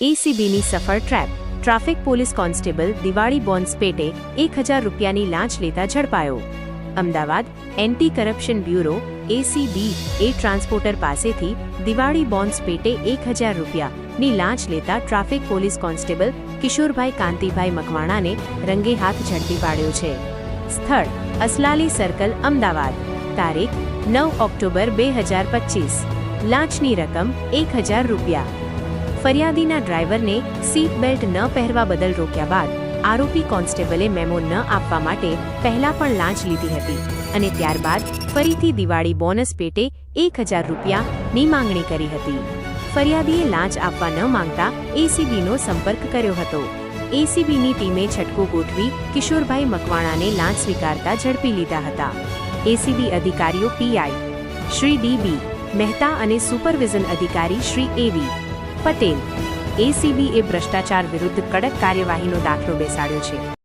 એસીબીની સફળ trap. Traffic police constable Diwali bonus પેટે એક હજાર રૂપિયાની લાંચ લેતા ઝડપાયો. Ahmedabad anti corruption bureau ACB એ ટ્રાન્સપોર્ટર પાસેથી દિવાળી બોન્સ પેટે એક હજાર રૂપિયાની લાંચ લેતા traffic police constable Kishorbhai Kantibhai મકવાણાને રંગે હાથ ઝડપી પાડ્યો છે. સ્થળ, અસલાલી સર્કલ, અમદાવાદ. તારીખ, નવ ઓક્ટોબર બે હજાર પચીસ. લાંચની રકમ એક હજાર રૂપિયા. ફરિયાદીના ડ્રાઈવરને સીટ બેલ્ટ ન પહેરવા બદલ રોક્યા બાદ આરોપી કોન્સ્ટેબલે મેમો ન આપવા માટે પહેલા પણ લાંચ લીધી હતી અને ત્યારબાદ ફરીથી દિવાળી બોનસ પેટે એક હજાર રૂપિયાની માંગણી કરી હતી. ફરિયાદીએ લાંચ આપવા ન માંગતા એસીબીનો સંપર્ક કર્યો હતો. એસીબીની ટીમે છટકો ગોઠવી કિશોરભાઈ મકવાણાને લાંચ સ્વીકારતા ઝડપી લીધા હતા. એસીબી અધિકારીઓ પીઆઈ શ્રી ડીબી મહેતા અને સુપરવિઝન અધિકારી શ્રી એવી પટેલ એસીબીએ ભ્રષ્ટાચાર વિરુદ્ધ કડક કાર્યવાહીનો દાખલો બેસાડ્યો છે.